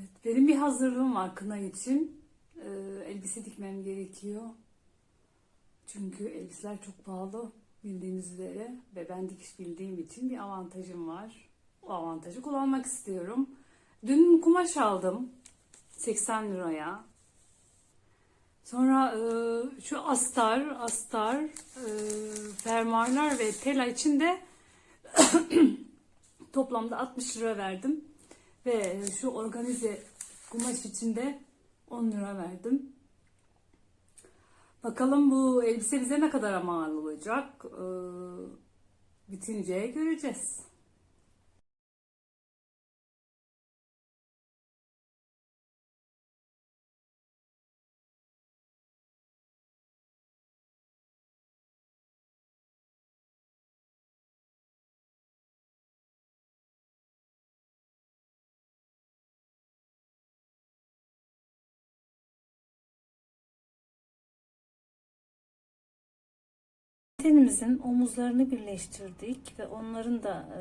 Evet, benim bir hazırlığım var kına için. Ee, elbise dikmem gerekiyor. Çünkü elbiseler çok pahalı bildiğiniz üzere ve ben dikiş bildiğim için bir avantajım var. O avantajı kullanmak istiyorum. Dün kumaş aldım 80 liraya. Sonra e, şu astar, astar, e, fermuarlar ve tela için de toplamda 60 lira verdim. Ve şu organize kumaş için de 10 lira verdim. Bakalım bu elbise bize ne kadar mal olacak? Ee, bitince göreceğiz. Tenimizin omuzlarını birleştirdik ve onların da e,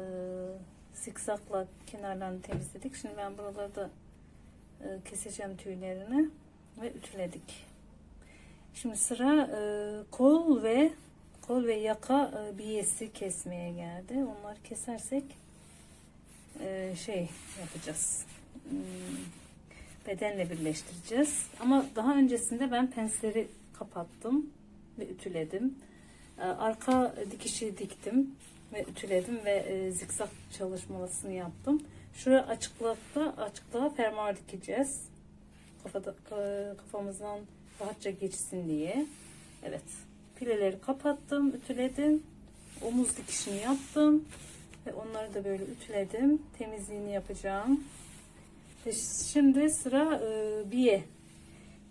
zikzakla kenarlarını temizledik. Şimdi ben buraları da e, keseceğim tüylerini ve ütüledik. Şimdi sıra e, kol ve kol ve yaka e, biyesi kesmeye geldi. Onları kesersek e, şey yapacağız. Hmm, bedenle birleştireceğiz. Ama daha öncesinde ben pensleri kapattım ve ütüledim. Ee, Arka dikişi diktim ve ütüledim ve e, zikzak çalışmasını yaptım. Şuraya açıklıkta açıklığa fermuar dikeceğiz. Kafada, ka- kafamızdan rahatça geçsin diye. Evet. Pileleri kapattım, ütüledim. Omuz dikişini yaptım. Ve onları da böyle ütüledim. Temizliğini yapacağım. Ve şimdi sıra e, biye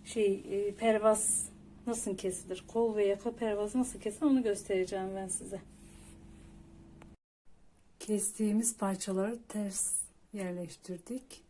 şey e, pervaz nasıl kesilir? Kol ve yaka pervazı nasıl kesilir onu göstereceğim ben size. Kestiğimiz parçaları ters yerleştirdik.